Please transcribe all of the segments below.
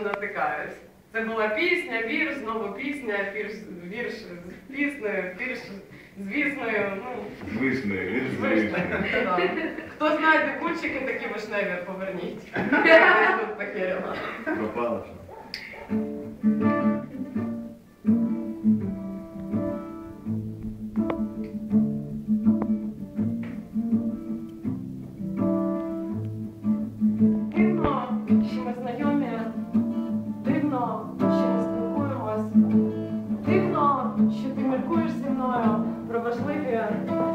натикаюсь. Це була пісня, вірш, знову пісня, вірш, вірш з піснею, вірш з вісною. Ну, Звісно, вірш з да. Хто знайде кульчики, такі вишневі, поверніть. Десь тут похерила. Пропало що.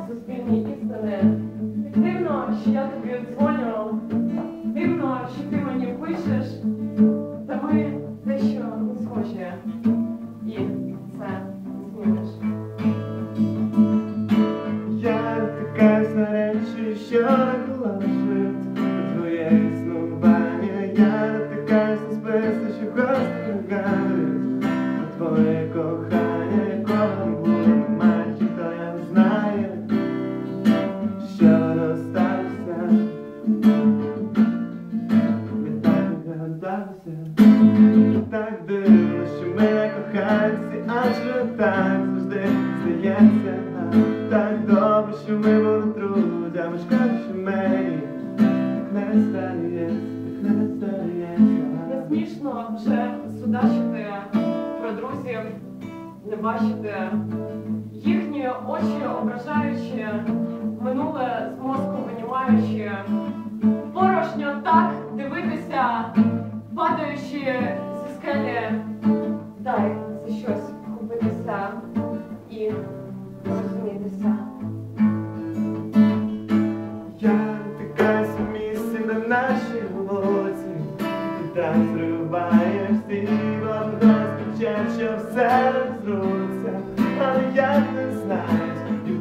Суспільні істини. Дивно, що я тобі дзвоню, дивно, що ти мені пишеш, та ми дещо не схожі. І це зміниш. Я така, на речі, що наголошують не так дивно, що ми не кохаємося, адже так завжди здається. Так добре, що ми були друзями, шкода, що мені так не стається, так не Не стається. смішно вже судачити про друзів, не бачити їхні очі ображаючи, минуле дай за щось купитися і розумітися. Я натикаюсь у місці на нашій вулиці, ти так зриваєш всі водоспіче, що все розруться, але я не знаю, і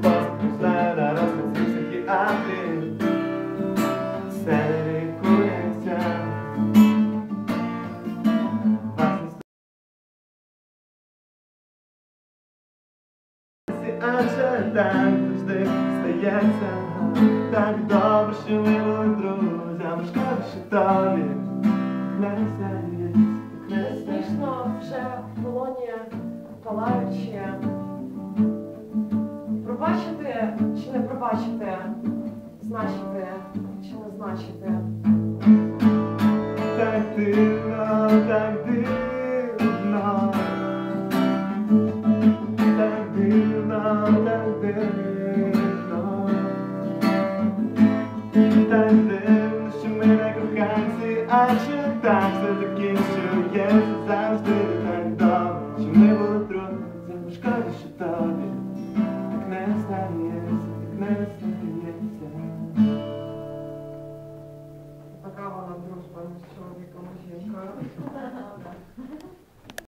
знаю на розпад психіатрів, Адже так завжди стається Так добре, що ми були друзями Шкода, що тобі не здається, не Смішно вже в полоні палаючи. Пробачити чи не пробачити, значити чи не значити. Так все що завжди так добре, що ми були друзями, шкода, що тобі так не стається, так не стається. Така вона дружба з чоловіком жінкою.